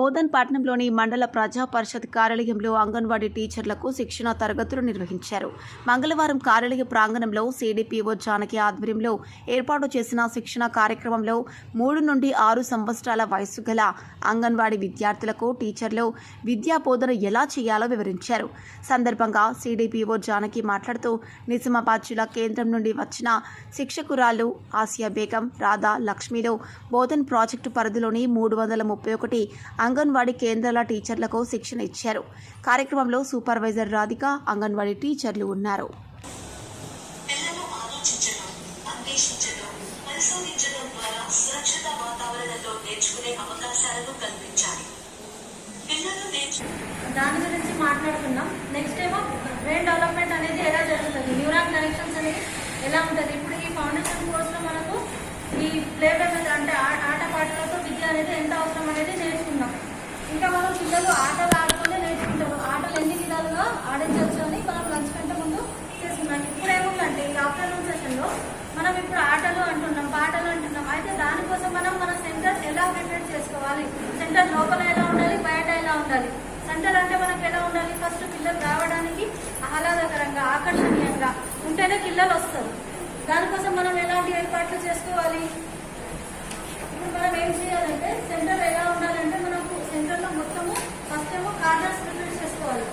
బోధన్ పట్నంలోని మండల ప్రజా పరిషత్ కార్యాలయంలో అంగన్వాడీ టీచర్లకు శిక్షణ తరగతులు నిర్వహించారు. మంగళవారం కార్యాలయ ప్రాంగణంలో సిడిపిఓ జానకి ఆధ్వర్యంలో ఏర్పాటు చేసిన శిక్షణ కార్యక్రమంలో మూడు నుండి ఆరు సంవత్సరాల వయసు గల అంగన్వాడీ విద్యార్థులకు టీచర్లు విద్యా బోధన ఎలా చేయాలో వివరించారు. సందర్భంగా సిడిపిఓ జానకి మాట్లాడుతూ నిజామాబాద్ జిల్లా కేంద్రం నుండి వచ్చిన శిక్షకురాలు ఆసియా బేగం రాధా లక్ష్మిలో బోధన్ ప్రాజెక్టు పరిధిలోని మూడు వందల ముప్పై ఒకటి అంగన్వాడీ కేంద్రాల టీచర్లకు శిక్షణ ఇచ్చారు. కార్యక్రమంలో సూపర్వైజర్ రాధిక అంగన్వాడీ టీచర్లు ఉన్నారు. పిల్లలు ఆలోచించడం అన్వేషించడం పరిశోధించడం ద్వారా సురక్షిత వాతావరణంలో నేర్చుకునే అవకాశాలను కల్పించాలి. పిల్లలు నేర్చు దాని గురించి మాట్లాడుకున్నాం నెక్స్ట్ ఏమో బ్రెయిన్ డెవలప్మెంట్ అనేది ఎలా జరుగుతుంది? న్యూరాన్ కనెక్షన్స్ అనేది ఎలా ఉంటుంది? ఇప్పుడు ఈ ఫౌండేషన్ కోర్స్లో మనకు ఈ ప్లే మెథడ్ అంటే ఆట పాటలతో విద్య అనేది ఎంత అవసరం? ఇంకా మనం పిల్లలు ఆటలు ఆడుతూనే నేర్చుకుంటారు ఆటలు ఎన్ని విధాలుగా ఆడించవచ్చు అని మనం లంచ్ కంటే ముందు చేసుకున్నాం ఇప్పుడు ఏముందంటే ఈ ఆఫ్టర్నూన్ సెషన్లో మనం ఇప్పుడు ఆటలు అంటున్నాం పాటలు అంటున్నాం. అయితే దానికోసం మనం మన సెంటర్ ఎలా ప్రిపేర్ చేసుకోవాలి? సెంటర్ లోపల ఎలా ఉండాలి? బయట ఎలా ఉండాలి? సెంటర్ అంటే మనకు ఎలా ఉండాలి? ఫస్ట్ పిల్లలు రావడానికి ఆహ్లాదకరంగా ఆకర్షణీయంగా ఉంటేనే పిల్లలు వస్తారు. దానికోసం మనం ఎలాంటి ఏర్పాట్లు చేసుకోవాలి ఇప్పుడు మనం ఏం చేయాలంటే సెంటర్ ఎలా ఉండాలంటే మనకు సెంటర్లో మొత్తము ఫస్ట్ ఏమో కార్నర్స్ ప్రిపేర్ చేసుకోవాలి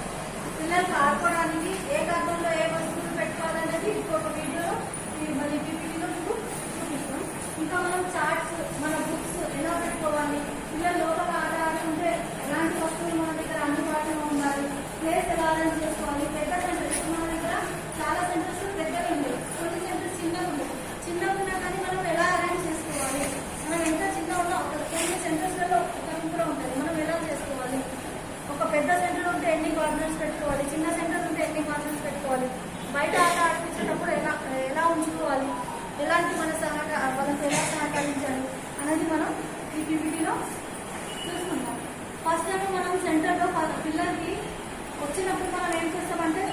పిల్లలకు ఆడుకోవడానికి ఏ కార్నర్లో ఏ వస్తువులు పెట్టుకోవాలనేది ఇంకొక వీడియోలో ఈ మళ్ళీ పీపీటీలో మీకు చూపిస్తాం ఇంకా మనం చార్ట్స్ మన బుక్స్ ఎలా పెట్టుకోవాలి పిల్లలు లోపల ఆట ఆడుకుంటే ఎలాంటి వస్తువులు మన దగ్గర అందుబాటులో ఉండాలి ప్లేస్ ఎలా అరేంజ్ చేసుకోవాలి పెద్ద సెంటర్స్ మన దగ్గర చాలా సెంటర్స్ పెద్దగా ఉండేవి కొన్ని సెంటర్స్ చిన్నగా ఉండేవి చిన్నగా ఉన్నా కానీ మనం ఎలా అరేంజ్ చేసుకోవాలి మనం ఎంత చిన్నగా ఉన్నా ఒక కొన్ని సెంటర్స్లలో ఒక కూడా ఉంటుంది మనం ఎలా చేసుకోవాలి ఒక పెద్ద సెంటర్ ఉంటే ఎన్ని కార్నర్స్ పెట్టుకోవాలి చిన్న సెంటర్ ఉంటే ఎన్ని కార్నర్స్ పెట్టుకోవాలి బయట ఆట ఆడిపించేటప్పుడు ఎలా ఎలా ఉంచుకోవాలి ఎలాంటి మన సహకార వాళ్ళకి ఎలా సహకరించాలి అనేది మనం ఈ పీపీటీలో చూసుకుంటాం ఫస్ట్ ఏమో మనం సెంటర్లో ప- పిల్లలకి వచ్చినప్పుడు మనం ఏం చేస్తామంటే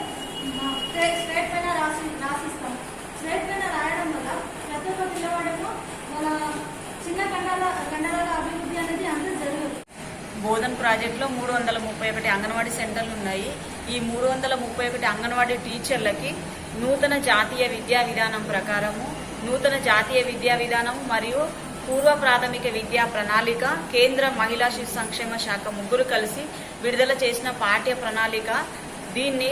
స్ట్రేట్ పైన రాసి రాసిస్తాం స్ట్రేట్ పైన రాయడం వల్ల ప్రతి ఒక్క పిల్లవాడేమో మన చిన్న కండాల కండరాల అభివృద్ధి అనేది అంత జరగదు బోధన్ ప్రాజెక్టులో మూడు వందల ముప్పై ఒకటి అంగన్వాడీ సెంటర్లు ఉన్నాయి ఈ మూడు వందల ముప్పై ఒకటి అంగన్వాడీ టీచర్లకి నూతన జాతీయ విద్యా విధానం ప్రకారము నూతన జాతీయ విద్యా విధానం మరియు పూర్వ ప్రాథమిక విద్యా ప్రణాళిక కేంద్ర మహిళా శిశు సంక్షేమ శాఖ ముగ్గురు కలిసి విడుదల చేసిన పాఠ్య ప్రణాళిక దీన్ని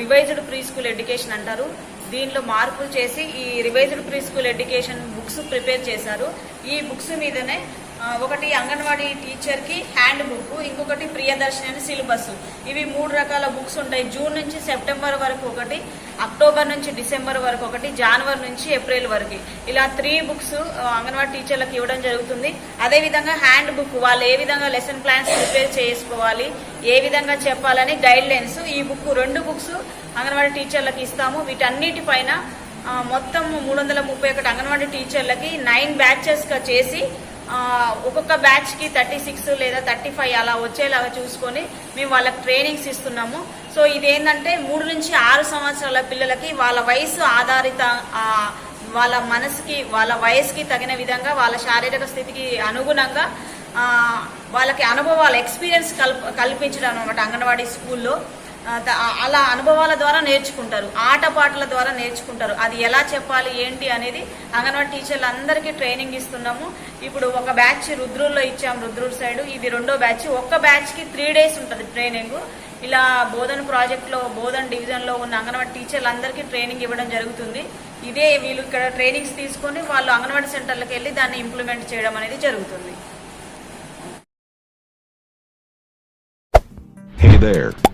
రివైజ్డ్ ప్రీ స్కూల్ ఎడ్యుకేషన్ అంటారు. దీనిలో మార్పులు చేసి ఈ revised pre school education books prepare చేశారు. ఈ బుక్స్ మీదనే ఒకటి అంగన్వాడీ టీచర్కి హ్యాండ్ బుక్ ఇంకొకటి ప్రియదర్శిని అని సిలబస్ ఇవి మూడు రకాల బుక్స్ ఉంటాయి. జూన్ నుంచి సెప్టెంబర్ వరకు ఒకటి అక్టోబర్ నుంచి డిసెంబర్ వరకు ఒకటి జనవరి నుంచి ఏప్రిల్ వరకు. ఇలా త్రీ బుక్స్ అంగన్వాడీ టీచర్లకు ఇవ్వడం జరుగుతుంది. అదేవిధంగా హ్యాండ్ బుక్ వాళ్ళు ఏ విధంగా లెసన్ ప్లాన్స్ ప్రిపేర్ చేసుకోవాలి ఏ విధంగా చెప్పాలని గైడ్ లైన్స్ ఈ బుక్ రెండు బుక్స్ అంగన్వాడీ టీచర్లకు ఇస్తాము. వీటన్నిటిపైన మొత్తం మూడు వందల ముప్పై ఒకటి అంగన్వాడీ టీచర్లకి నైన్ బ్యాచెస్గా చేసి ఒక్కొక్క బ్యాచ్కి థర్టీ సిక్స్ లేదా థర్టీ ఫైవ్ అలా వచ్చేలాగా చూసుకొని మేము వాళ్ళకి ట్రైనింగ్స్ ఇస్తున్నాము. సో ఇదేంటంటే మూడు నుంచి ఆరు సంవత్సరాల పిల్లలకి వాళ్ళ వయసు ఆధారిత వాళ్ళ మనసుకి వాళ్ళ వయసుకి తగిన విధంగా వాళ్ళ శారీరక స్థితికి అనుగుణంగా వాళ్ళకి అనుభవాలు ఎక్స్పీరియన్స్ కల్ప కల్పించడం అనమాట అంగన్వాడీ స్కూల్లో. అలా అనుభవాల ద్వారా నేర్చుకుంటారు. ఆటపాటల ద్వారా నేర్చుకుంటారు. అది ఎలా చెప్పాలి ఏంటి అనేది అంగన్వాడీ టీచర్లు అందరికీ ట్రైనింగ్ ఇస్తున్నాము. ఇప్పుడు ఒక బ్యాచ్ రుద్రూర్లో ఇచ్చాము రుద్రూర్ సైడ్. ఇది రెండో బ్యాచ్. ఒక్క బ్యాచ్కి త్రీ డేస్ ఉంటుంది ట్రైనింగ్. ఇలా బోధన ప్రాజెక్ట్లో బోధన డివిజన్లో ఉన్న అంగన్వాడీ టీచర్లు అందరికీ ట్రైనింగ్ ఇవ్వడం జరుగుతుంది. ఇదే వీళ్ళు ఇక్కడ ట్రైనింగ్స్ తీసుకొని వాళ్ళు అంగన్వాడీ సెంటర్లకు వెళ్ళి దాన్ని ఇంప్లిమెంట్ చేయడం అనేది జరుగుతుంది. Hey there.